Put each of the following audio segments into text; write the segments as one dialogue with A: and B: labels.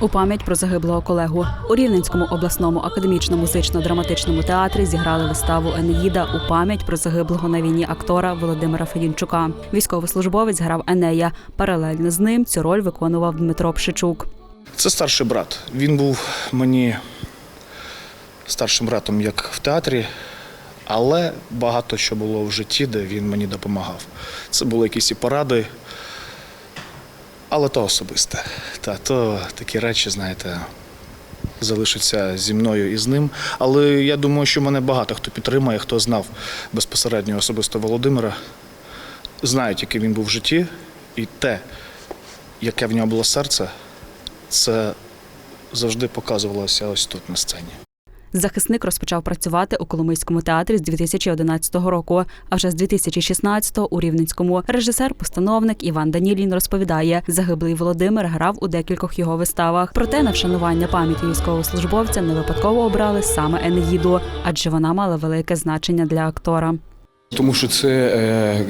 A: У пам'ять про загиблого колегу у Рівненському обласному академічно-музично-драматичному театрі зіграли виставу Енеїда у пам'ять про загиблого на війні актора Володимира Федінчука. Військовослужбовець грав Енея. Паралельно з ним цю роль виконував Дмитро Пшичук.
B: Це старший брат. Він був мені старшим братом як в театрі, але багато що було в житті, де він мені допомагав. Це були якісь і поради, але то особисте. Та то такі речі, знаєте, залишаться зі мною і з ним. Але я думаю, що мене багато хто підтримає, хто знав безпосередньо особисто Володимира, знають, який він був в житті, і те, яке в нього було серце, це завжди показувалося ось тут на сцені.
A: Захисник розпочав працювати у Коломийському театрі з 2011 року. А вже з 2016-го у Рівненському режисер-постановник Іван Данілін розповідає, загиблий Володимир грав у декількох його виставах. Проте на вшанування пам'яті військовослужбовця не випадково обрали саме Енеїду, адже вона мала велике значення для актора.
C: Тому що це е,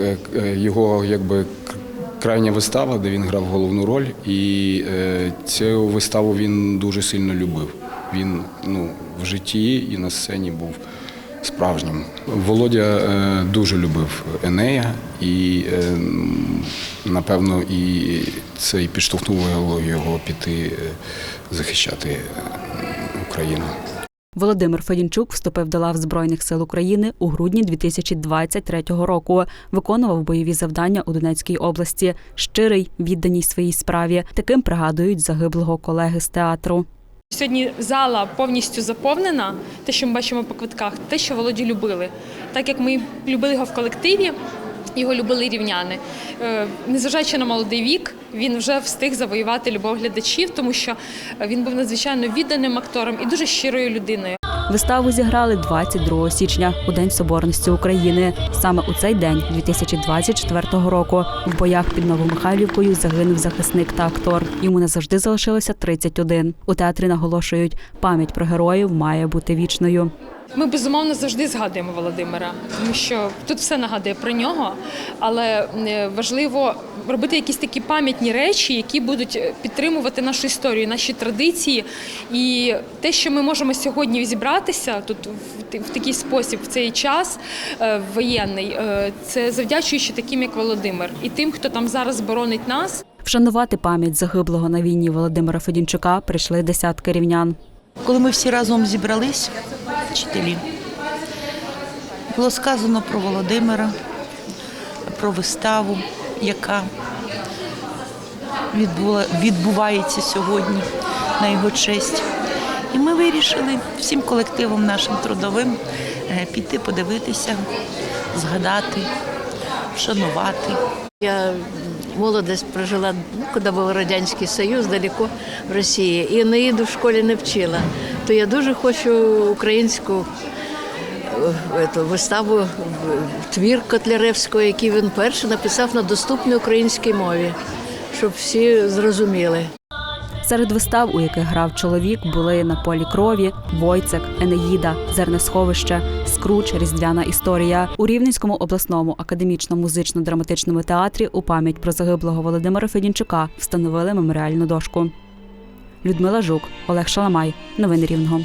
C: е, е, його якби крайня вистава, де він грав головну роль, і цю виставу він дуже сильно любив. Він ну, в житті і на сцені був справжнім. Володя е, дуже любив Енея, і е, напевно і це і підштовхнуло його піти е, захищати Україну.
A: Володимир Федінчук вступив до лав Збройних сил України у грудні 2023 року. Виконував бойові завдання у Донецькій області. Щирий, відданий своїй справі. Таким пригадують загиблого колеги з театру.
D: Сьогодні зала повністю заповнена. Те, що ми бачимо по квитках, те, що Володі любили. Так як ми любили його в колективі, його любили рівняни. Е, Незважаючи на молодий вік, він вже встиг завоювати любов глядачів, тому що він був надзвичайно відданим актором і дуже щирою людиною.
A: Виставу зіграли 22 січня у День Соборності України. Саме у цей день, 2024 року, в боях під Новомихайлівкою загинув захисник та актор. Йому назавжди залишилося 31. У театрі наголошують, пам'ять про героїв має бути вічною.
D: Ми безумовно завжди згадуємо Володимира, тому що тут все нагадує про нього, але е, важливо робити якісь такі пам'ятні речі, які будуть підтримувати нашу історію, наші традиції. І те, що ми можемо сьогодні зібратися тут в такий спосіб, в цей час е, воєнний, е, це завдячуючи таким, як Володимир, і тим, хто там зараз боронить нас.
A: Вшанувати пам'ять загиблого на війні Володимира Федінчука прийшли десятки рівнян.
E: Коли ми всі разом зібрались, вчителі, було сказано про Володимира, про виставу, яка відбувається сьогодні на його честь. І ми вирішили всім колективом нашим трудовим е, піти подивитися, згадати, вшанувати.
F: Я молодость прожила, ну, коли був Радянський Союз, далеко в Росії. І Енеїду в школі не вчила. То я дуже хочу українську эту, виставу, в- твір Котляревського, який він перший написав на доступній українській мові, щоб всі зрозуміли.
A: Серед вистав, у яких грав чоловік, були на полі крові, Войцек, Енеїда, Зернесховище, Скруч, Різдвяна історія. У Рівненському обласному академічно-музично-драматичному театрі у пам'ять про загиблого Володимира Федінчука встановили меморіальну дошку. Людмила Жук, Олег Шаламай. Новини Рівного.